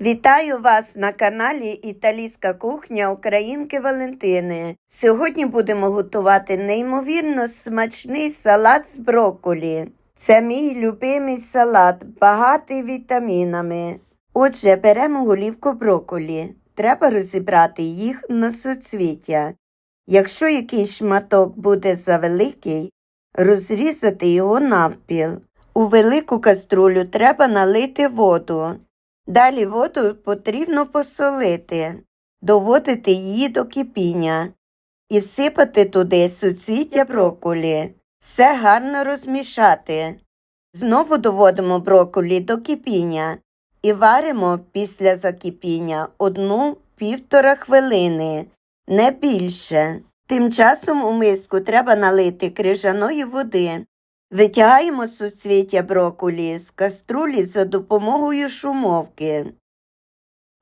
Вітаю вас на каналі Італійська кухня Українки Валентини. Сьогодні будемо готувати неймовірно смачний салат з брокколі. Це мій любимий салат, багатий вітамінами. Отже, беремо голівку брокколі. Треба розібрати їх на суцвіття. Якщо якийсь шматок буде завеликий, розрізати його навпіл. У велику каструлю треба налити воду. Далі воду потрібно посолити, доводити її до кипіння і всипати туди суцвіття брокколі. Все гарно розмішати. Знову доводимо брокколі до кипіння і варимо після закипіння одну-півтора хвилини, не більше. Тим часом у миску треба налити крижаної води. Витягаємо суцвіття брокколі з каструлі за допомогою шумовки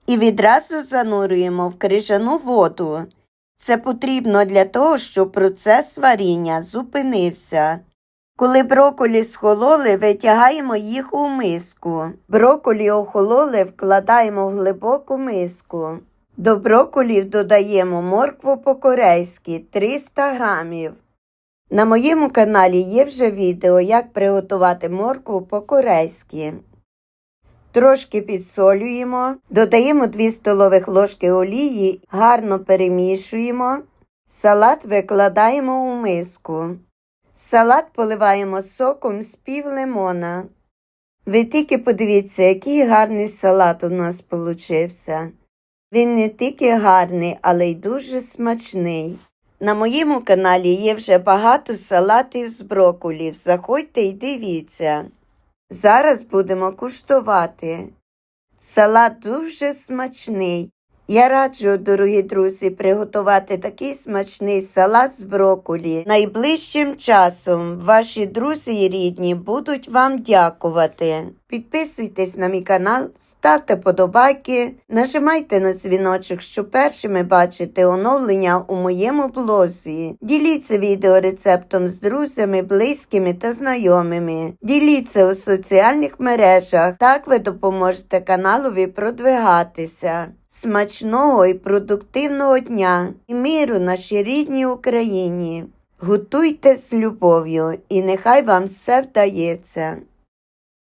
і відразу занурюємо в крижану воду. Це потрібно для того, щоб процес варіння зупинився. Коли брокколі схололи, витягаємо їх у миску. Брокколі охололи, вкладаємо в глибоку миску. До брокколів додаємо моркву по-корейськи 300 грамів. На моєму каналі є вже відео, як приготувати моркву по-корейськи. Трошки підсолюємо, додаємо 2 столових ложки олії, гарно перемішуємо. Салат викладаємо у миску. Салат поливаємо соком з пів лимона. Ви тільки подивіться, який гарний салат у нас получився. Він не тільки гарний, але й дуже смачний. На моєму каналі є вже багато салатів з брокколів. Заходьте і дивіться. Зараз будемо куштувати. Салат дуже смачний. Я раджу, дорогі друзі, приготувати такий смачний салат з брокколі. Найближчим часом ваші друзі і рідні будуть вам дякувати. Підписуйтесь на мій канал, ставте подобайки, нажимайте на дзвіночок, щоб першими бачити оновлення у моєму блозі. Діліться відеорецептом з друзями, близькими та знайомими. Діліться у соціальних мережах. Так ви допоможете каналові продвигатися. Смачного і продуктивного дня і миру нашій рідній Україні. Готуйте з любов'ю і нехай вам все вдається.